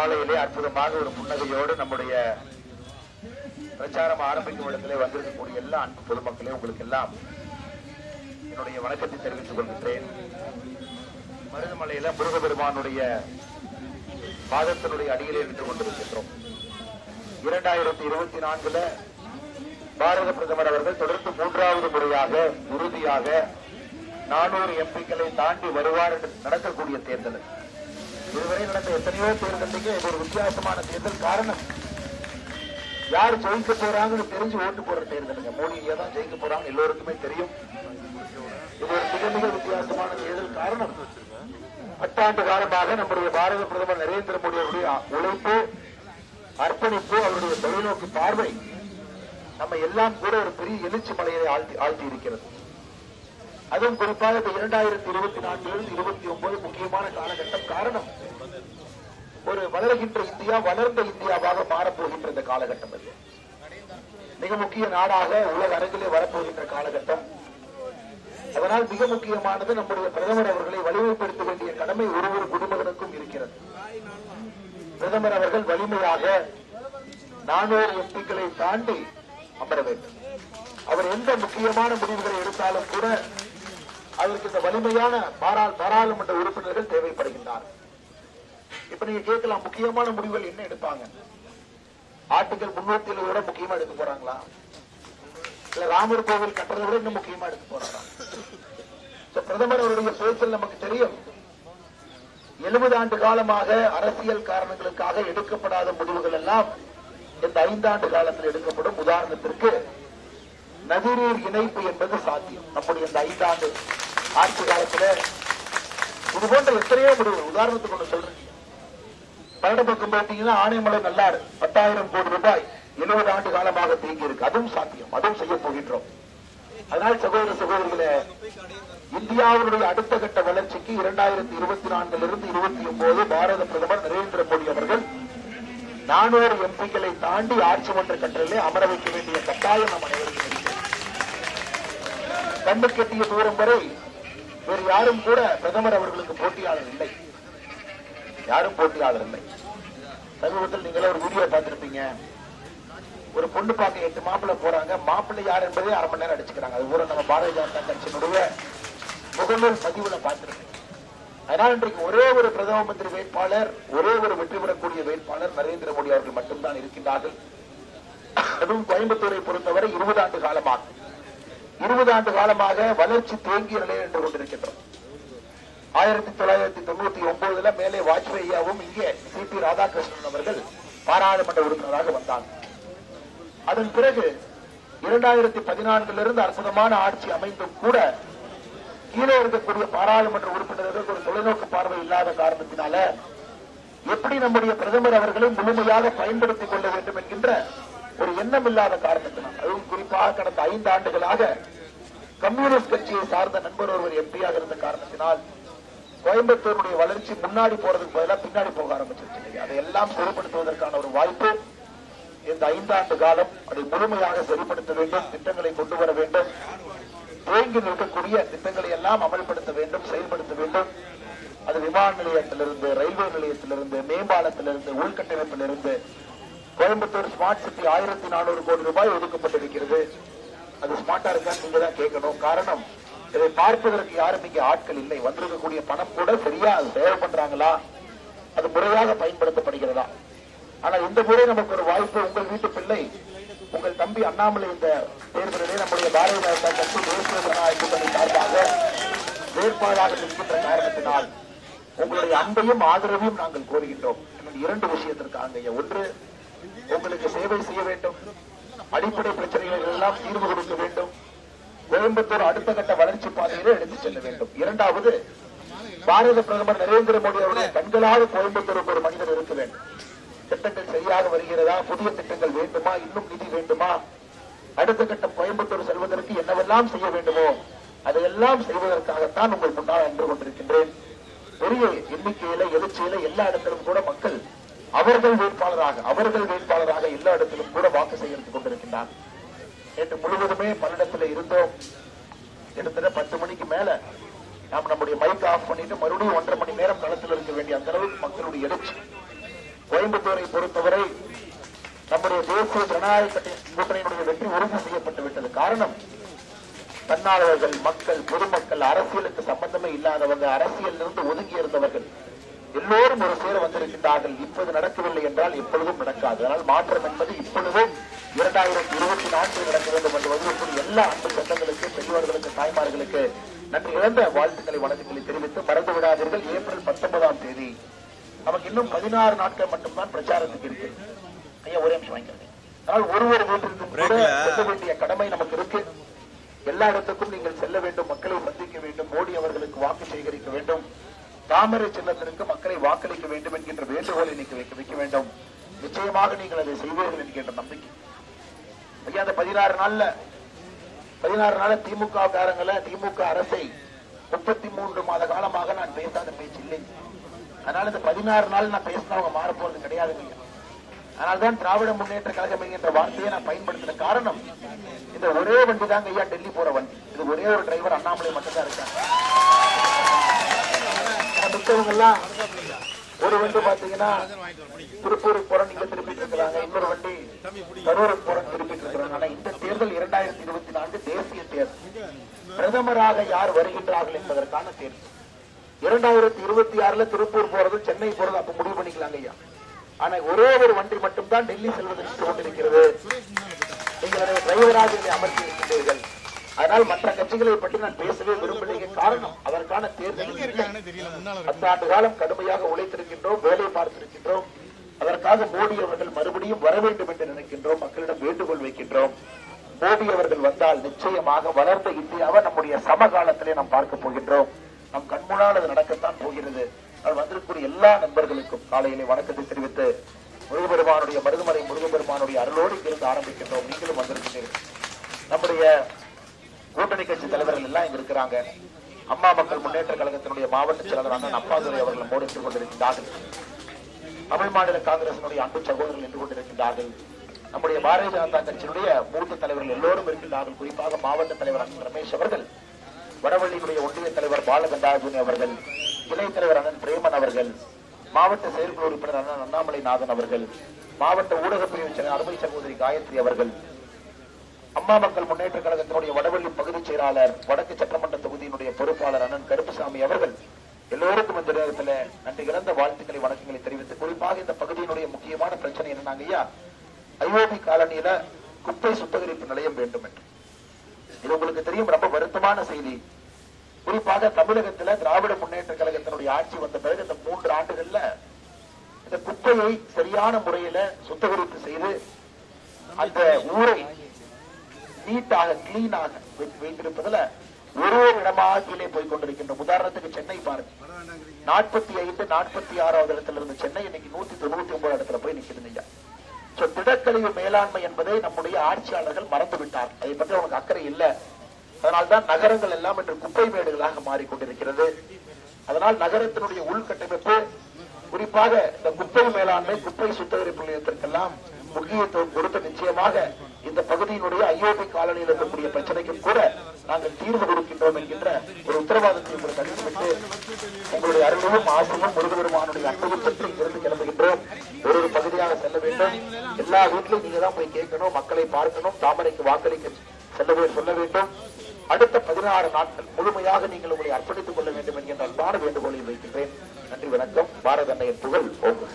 காலையிலே அற்புதமாக ஒரு புன்னகையோடு நம்முடைய பிரச்சாரம் ஆரம்பிக்கும் இடத்திலே வந்திருக்கக்கூடிய எல்லா அன்பு பொதுமக்களே உங்களுக்கு எல்லாம் என்னுடைய வணக்கத்தை தெரிவித்துக் கொள்கின்றேன். மருதமலையில முருகபெருமானுடைய பாதத்தினுடைய அடியிலே நின்று கொண்டிருக்கின்றோம். இரண்டாயிரத்தி இருபத்தி நான்குல பாரத பிரதமர் அவர்கள் தொடர்ந்து மூன்றாவது முறையாக உறுதியாக நானூறு எம்பிக்களை தாண்டி வருவார் என்று நடக்கக்கூடிய தேர்தல். இதுவரை நடந்த எத்தனையோ தேர்தலுக்கு இது ஒரு வித்தியாசமான தேர்தல் காரணம். யார் ஜெயிக்க போறாங்கன்னு தெரிஞ்சு ஓட்டு போற தேர்தலுங்க. மோடியை தான் ஜெயிக்க போறாங்க எல்லோருக்குமே தெரியும். இது ஒரு மிக மிக வித்தியாசமான தேர்தல் காரணம். பத்தாண்டு காலமாக நம்முடைய பாரத பிரதமர் நரேந்திர மோடி அவருடைய உழைப்பு அர்ப்பணிப்பு அவருடைய தொலைநோக்கு பார்வை நம்ம எல்லாம் கூட ஒரு பெரிய எழுச்சி மலையை ஆழ்த்தி ஆழ்த்தி இருக்கிறது அதுவும் குறிப்பாக இந்த இரண்டாயிரத்தி இருபத்தி நான்கிலிருந்து இருபத்தி ஒன்பது முக்கியமான காலகட்டம் காரணம். ஒரு வளர்கின்ற இந்தியா வளர்ந்த இந்தியாவாக மாறப்போகின்ற இந்த காலகட்டம் அது. மிக முக்கிய நாடாக உலக அரங்கிலே வரப்போகின்ற காலகட்டம். அதனால் மிக முக்கியமானது நம்முடைய பிரதமர் அவர்களை வலிமைப்படுத்த வேண்டிய கடமை ஒரு ஒரு குடிமகனுக்கும் இருக்கிறது. பிரதமர் அவர்கள் வலிமையாக நானூறு எம்பிக்களை தாண்டி அமர வேண்டும். அவர் எந்த முக்கியமான முடிவுகளை எடுத்தாலும் கூட அதற்கு இந்த வலிமையான பாராளுமன்ற உறுப்பினர்கள் தேவைப்படுகின்றனர் இப்ப நீங்க கேட்கலாம் முக்கியமான முடிவுகள் என்ன எடுப்பாங்க? ஆர்டிகல் முன்னூத்தி விட முக்கியமா எடுக்க போறாங்களா? இல்ல ராமர் கோவில் கட்டுறதை விட இன்னும் முக்கியமா எடுக்க போறாங்களா பிரதமர் அவருடைய பேச்சில் நமக்கு தெரியும் எழுபது ஆண்டு காலமாக அரசியல் காரணங்களுக்காக எடுக்கப்படாத முடிவுகள் எல்லாம் இந்த ஐந்தாண்டு காலத்தில் எடுக்கப்படும். உதாரணத்திற்கு நதிநீர் இணைப்பு என்பது சாத்தியம். நம்முடைய இந்த ஐந்தாண்டு ஆட்சி காலத்துல இது போன்ற எத்தனையோ முடிவுகள். உதாரணத்துக்கு ஒண்ணு சொல்றேன். பன்னெண்டு பக்கம் பார்த்தீங்கன்னா ஆனைமலை நல்லாறு பத்தாயிரம் கோடி ரூபாய் எழுபது ஆண்டு காலமாக தேங்கி இருக்கு அதுவும் சாத்தியம். அதுவும் செய்ய போகின்றோம். அதனால் சகோதர சகோதரிகளே இந்தியாவினுடைய அடுத்த கட்ட வளர்ச்சிக்கு இரண்டாயிரத்தி இருபத்தி நான்கிலிருந்து இருபத்தி ஒன்பது பாரத பிரதமர் நரேந்திர மோடி அவர்கள் நானூறு எம்பிக்களை தாண்டி ஆட்சி மன்ற கட்டளிலே அமர வைக்க வேண்டிய கட்டாயம் நம் அனைவருக்கும் கண்டு கட்டிய கெட்டிய தூரம் வரை வேறு யாரும் கூட பிரதமர் அவர்களுக்கு போட்டியாளர் இல்லை. யாரும் போட்டியாளர் இல்லை. சமீபத்தில் நீங்களே ஒரு வீடியோ பார்த்திருப்பீங்க. ஒரு பொண்ணு பார்க்க எட்டு மாப்பிள்ளை போறாங்க. மாப்பிள்ளை யார் என்பதே அரை மணி நேரம் அடிச்சுக்கிறாங்க. அது பூரா நம்ம பாரதிய ஜனதா கட்சியினுடைய முகநூல் பதிவுல பார்த்திருக்கேன் அதனால் இன்றைக்கு ஒரே ஒரு பிரதம மந்திரி வேட்பாளர் ஒரே ஒரு வெற்றி பெறக்கூடிய வேட்பாளர் நரேந்திர மோடி அவர்கள் மட்டும்தான் இருக்கின்றார்கள். அதுவும் கோயம்புத்தூரை பொறுத்தவரை இருபது ஆண்டு காலமாக. இருபது ஆண்டு காலமாக வளர்ச்சி தேங்கிய நிலையில் நின்று கொண்டிருக்கின்றோம். ஆயிரத்தி தொள்ளாயிரத்தி தொண்ணூத்தி ஒன்பதுல மேலே வாஜ்பேயியாவும் இங்கே சி பி ராதாகிருஷ்ணன் அவர்கள் பாராளுமன்ற உறுப்பினராக வந்தாங்க. அதன் பிறகு இரண்டாயிரத்தி பதினான்கிலிருந்து அற்புதமான ஆட்சி அமைந்தும் கூட கீழே இருக்கக்கூடிய பாராளுமன்ற உறுப்பினர்களுக்கு ஒரு தொலைநோக்கு பார்வை இல்லாத காரணத்தினால எப்படி நம்முடைய பிரதமர் அவர்களை முழுமையாக பயன்படுத்திக் கொள்ள வேண்டும் என்கின்ற ஒரு எண்ணம் இல்லாத காரணத்தினால் அதுவும் குறிப்பாக கடந்த ஐந்து ஆண்டுகளாக கம்யூனிஸ்ட் கட்சியை சார்ந்த நண்பர் ஒருவர் எம்பியாக இருந்த காரணத்தினால் கோயம்புத்தூருடைய வளர்ச்சி முன்னாடி போறதுக்கு பதிலாக பின்னாடி போக ஆரம்பிச்சிருச்சு அதையெல்லாம் சரிப்படுத்துவதற்கான ஒரு வாய்ப்பு இந்த ஐந்தாண்டு காலம் அதை முழுமையாக சரிப்படுத்த வேண்டும் திட்டங்களை கொண்டு வர வேண்டும். தேங்கி நிற்கக்கூடிய திட்டங்களை எல்லாம் அமல்படுத்த வேண்டும் செயல்படுத்த வேண்டும். அது விமான நிலையத்திலிருந்து ரயில்வே நிலையத்திலிருந்து மேம்பாலத்திலிருந்து உள்கட்டமைப்பிலிருந்து கோயம்புத்தூர் ஸ்மார்ட் சிட்டி ஆயிரத்தி நானூறு கோடி ரூபாய் ஒதுக்கப்பட்டிருக்கிறது. அது ஸ்மார்ட்டா இருக்கான்னு நீங்க தான் கேட்கணும். காரணம் இதை பார்ப்பதற்கு யாரும் இங்கே ஆட்கள் இல்லை. வந்திருக்கக்கூடிய பணம் கூட சரியா அது சேவை பண்றாங்களா? அது முறையாக பயன்படுத்தப்படுகிறதா? ஆனா இந்த முறை நமக்கு ஒரு வாய்ப்பு உங்கள் வீட்டு பிள்ளை உங்கள் தம்பி அண்ணாமலை இந்த தேர்தலிலே நம்முடைய பாரதிய ஜனதா கட்சி தேசிய ஜனநாயக கூட்டணி சார்பாக வேட்பாளராக நிற்கின்ற காரணத்தினால் உங்களுடைய அன்பையும் ஆதரவையும் நாங்கள் கோருகின்றோம். இரண்டு விஷயத்திற்காக ஒன்று உங்களுக்கு சேவை செய்ய வேண்டும். அடிப்படை பிரச்சனைகள் எல்லாம் தீர்வு கொடுக்க வேண்டும். கோயம்புத்தூர் அடுத்த கட்ட வளர்ச்சி பாதையிலே எடுத்துச் செல்ல வேண்டும். இரண்டாவது பாரத பிரதமர் நரேந்திர மோடி அவருடைய கண்களாக கோயம்புத்தூருக்கு ஒரு மனிதர் இருக்க வேண்டும். திட்டங்கள் சரியாக வருகிறதா? புதிய திட்டங்கள் வேண்டுமா? இன்னும் நிதி வேண்டுமா? அடுத்த கட்டம் கோயம்புத்தூர் செல்வதற்கு என்னவெல்லாம் செய்ய வேண்டுமோ அதையெல்லாம் செய்வதற்காகத்தான் உங்கள் முன்னால் நின்று கொண்டிருக்கின்றேன் பெரிய எண்ணிக்கையில எழுச்சியில எல்லா இடத்திலும் கூட மக்கள் அவர்கள் வேட்பாளராக அவர்கள் வேட்பாளராக எல்லா இடத்திலும் கூட வாக்கு சேகரித்துக் கொண்டிருக்கின்றார் நேற்று முழுவதுமே பல்லடத்துல இருந்தோம். கிட்டத்தட்ட பத்து மணிக்கு மேல நாம் நம்முடைய மைக் ஆஃப் பண்ணிட்டு மறுபடியும் ஒன்றரை மணி நேரம் களத்தில் இருக்க வேண்டிய அந்த அளவுக்கு மக்களுடைய எழுச்சி. கோயம்புத்தூரை பொறுத்தவரை நம்முடைய தேசிய ஜனநாயக கூட்டணியினுடைய வெற்றி உறுதி செய்யப்பட்டு விட்டது. காரணம் தன்னாளர்கள் மக்கள் பொதுமக்கள் அரசியலுக்கு சம்பந்தமே இல்லாதவங்க அரசியலிருந்து ஒதுங்கி இருந்தவர்கள். எல்லோரும் ஒரு சேர வந்திருக்கின்றார்கள். இப்போது நடக்கவில்லை என்றால் எப்பொழுதும் நடக்காது. அதனால் மாற்றம் என்பது இப்பொழுதும் இரண்டாயிரத்தி இருபத்தி நான்கில் நடக்க வேண்டும் என்று வந்திருக்கும் எல்லா அன்பு சொந்தங்களுக்கு பெரியவர்களுக்கு தாய்மார்களுக்கு நன்றி இழந்த வாழ்த்துக்களை வணக்கங்களை தெரிவித்து மறந்து விடாதீர்கள். ஏப்ரல் பத்தொன்பதாம் தேதி நமக்கு இன்னும் பதினாறு நாட்கள் மட்டும்தான் பிரச்சாரத்துக்கு இருக்கு. ஐயா ஒரே நிமிஷம் வாங்கிக்கிறேன் அதனால் ஒரு ஒரு வீட்டிற்கும் கூட செல்ல வேண்டிய கடமை நமக்கு இருக்கு. எல்லா இடத்துக்கும் நீங்கள் செல்ல வேண்டும் மக்களை சந்திக்க வேண்டும் மோடி அவர்களுக்கு வாக்கு சேகரிக்க வேண்டும். தாமரை சின்னத்திற்கு மக்களை வாக்களிக்க வேண்டும் என்கின்ற வேண்டுகோளை இன்னைக்கு வைக்க வைக்க வேண்டும். நிச்சயமாக நீங்கள் அதை செய்வீர்கள் என்கின்ற நம்பிக்கை. ஐயா அந்த பதினாறு நாள்ல பதினாறு நாள் திமுக காரங்கள திமுக அரசை முப்பத்தி மூன்று மாத காலமாக நான் பேசாத பேச்சு இல்லை. அதனால இந்த பதினாறு நாள் நான் பேசினவங்க மாற கிடையாது ஐயா. அதனால்தான் திராவிட முன்னேற்ற கழகம் என்கின்ற வார்த்தையை நான் பயன்படுத்தின காரணம் இந்த ஒரே வண்டி தாங்க ஐயா டெல்லி போற வண்டி. இது ஒரே ஒரு டிரைவர் அண்ணாமலை மட்டும்தான் இருக்காங்க. மித்தவங்க ஒரு வண்டி பாத்தீங்கன்னா திருப்பூருக்கு போறோம் நீங்க திருப்பிட்டு இருக்கிறாங்க. இன்னொரு வண்டி கரூருக்கு போறோம் திருப்பிட்டு இருக்கிறாங்க. ஆனா இந்த தேர்தல் இரண்டாயிரத்தி இருபத்தி நான்கு தேசிய தேர்தல். பிரதமராக யார் வருகின்றார்கள் என்பதற்கான தேர்தல். இரண்டாயிரத்தி இருபத்தி ஆறுல திருப்பூர் போறது சென்னை போறது அப்ப முடிவு பண்ணிக்கலாங்க ஐயா. ஆனா ஒரே ஒரு வண்டி மட்டும்தான் டெல்லி செல்வதற்கு கொண்டிருக்கிறது. நீங்கள் அதை டிரைவராக இதை அமர்த்தி இருக்கின்றீர்கள். அதனால் மற்ற கட்சிகளை பற்றி நான் பேசவே விரும்பலைங்க. காரணம் அதற்கான தேர்தல் இல்லை. பத்து ஆண்டு காலம் கடுமையாக உழைத்திருக்கின்றோம் வேலை பார்த்திருக்கின்றோம். அதற்காக மோடி அவர்கள் மறுபடியும் வர வேண்டும் என்று நினைக்கின்றோம் மக்களிடம் வேண்டுகோள் வைக்கின்றோம். மோடி அவர்கள் வந்தால் நிச்சயமாக வளர்ந்த இந்தியாவை நம்முடைய சமகாலத்திலே நாம் பார்க்க போகின்றோம். நம் கண்முன்னால் அது நடக்கத்தான் போகிறது. வந்திருக்கக்கூடிய எல்லா நண்பர்களுக்கும் காலையிலே வணக்கத்தை தெரிவித்து முருகபெருமானுடைய மருதுமலை முருகபெருமானுடைய அருளோடு இங்கிருந்து ஆரம்பிக்கின்றோம். நீங்களும் வந்திருக்கிறீர்கள். நம்முடைய கூட்டணி கட்சி தலைவர்கள் எல்லாம் இங்க இருக்கிறாங்க. அம்மா மக்கள் முன்னேற்ற கழகத்தினுடைய மாவட்ட செயலாளரான அப்பாதுரை அவர்கள் நம்மோடு இருந்து கொண்டிருக்கின்றார்கள். தமிழ் மாநில காங்கிரசினுடைய அன்பு சகோதரர்கள் நின்று கொண்டிருக்கின்றார்கள். நம்முடைய பாரதிய ஜனதா கட்சியினுடைய மூத்த தலைவர்கள் எல்லோரும் இருக்கின்றார்கள். குறிப்பாக மாவட்ட தலைவர் அண்ணன் ரமேஷ் அவர்கள் வடவள்ளியினுடைய ஒன்றிய தலைவர் பாலகண்டாஜுனி அவர்கள் இணை தலைவர் அண்ணன் பிரேமன் அவர்கள் மாவட்ட செயற்குழு உறுப்பினர் அண்ணன் அண்ணாமலை நாதன் அவர்கள் மாவட்ட ஊடக பிரிவு அருமை சகோதரி காயத்ரி அவர்கள் அம்மா மக்கள் முன்னேற்ற கழகத்தினுடைய வடவள்ளி பகுதிச் செயலாளர் வடக்கு சட்டமன்ற தொகுதியினுடைய பொறுப்பாளர் அண்ணன் கருப்புசாமி அவர்கள் எல்லோருக்கும் இந்த நேரத்தில் நன்றி இழந்த வாழ்த்துக்களை வணக்கங்களை தெரிவித்து குறிப்பாக இந்த பகுதியினுடைய முக்கியமான பிரச்சனை என்னன்னாங்க ஐயா? ஐஓபி காலனியில குப்பை சுத்தகரிப்பு நிலையம் வேண்டும் என்று. இது உங்களுக்கு தெரியும் ரொம்ப வருத்தமான செய்தி. குறிப்பாக தமிழகத்துல திராவிட முன்னேற்ற கழகத்தினுடைய ஆட்சி வந்த பிறகு இந்த மூன்று ஆண்டுகள்ல இந்த குப்பையை சரியான முறையில சுத்தகரிப்பு செய்து அந்த ஊரை நீட்டாக கிளீனாக வைத்திருப்பதுல ஒரு ஒரு இடமாக கீழே போய் கொண்டிருக்கின்றோம் உதாரணத்துக்கு சென்னை பாருங்க. நாற்பத்தி ஐந்து நாற்பத்தி ஆறாவது இடத்துல இருந்த சென்னை இன்னைக்கு நூத்தி தொண்ணூத்தி ஒன்பது இடத்துல போய் நிக்குது ஐயா. சோ திடக்கழிவு மேலாண்மை என்பதை நம்முடைய ஆட்சியாளர்கள் மறந்து விட்டார் அதை பற்றி அவனுக்கு அக்கறை இல்ல. அதனால்தான் நகரங்கள் எல்லாம் இன்று குப்பை மேடுகளாக மாறிக்கொண்டிருக்கிறது. அதனால் நகரத்தினுடைய உள்கட்டமைப்பு குறிப்பாக இந்த குப்பை மேலாண்மை குப்பை சுத்திகரிப்பு நிலையத்திற்கெல்லாம் முக்கியத்துவம் கொடுத்து நிச்சயமாக இந்த பகுதியினுடைய ஐஓபி காலனியில் இருக்கக்கூடிய பிரச்சனைக்கும் கூட நாங்கள் தீர்வு கொடுக்கின்றோம் என்கின்ற ஒரு உத்தரவாதத்தை உங்களுக்கு அளித்துவிட்டு உங்களுடைய அருளும் ஆசையும் முருகபெருமானுடைய அன்பையும் பெற்று இங்கிருந்து கிளம்புகின்றோம். ஒரு ஒரு பகுதியாக செல்ல வேண்டும். எல்லா வீட்டிலும் நீங்க தான் போய் கேட்கணும் மக்களை பார்க்கணும் தாமரைக்கு வாக்களிக்க செல்லவே சொல்ல வேண்டும். அடுத்த பதினாறு நாட்கள் முழுமையாக நீங்கள் உங்களை அர்ப்பணித்துக் கொள்ள வேண்டும் என்கின்ற அன்பான வேண்டுகோளை வைக்கின்றேன். நன்றி வணக்கம். பாரத அன்னையின் புகழ். ஓங்குக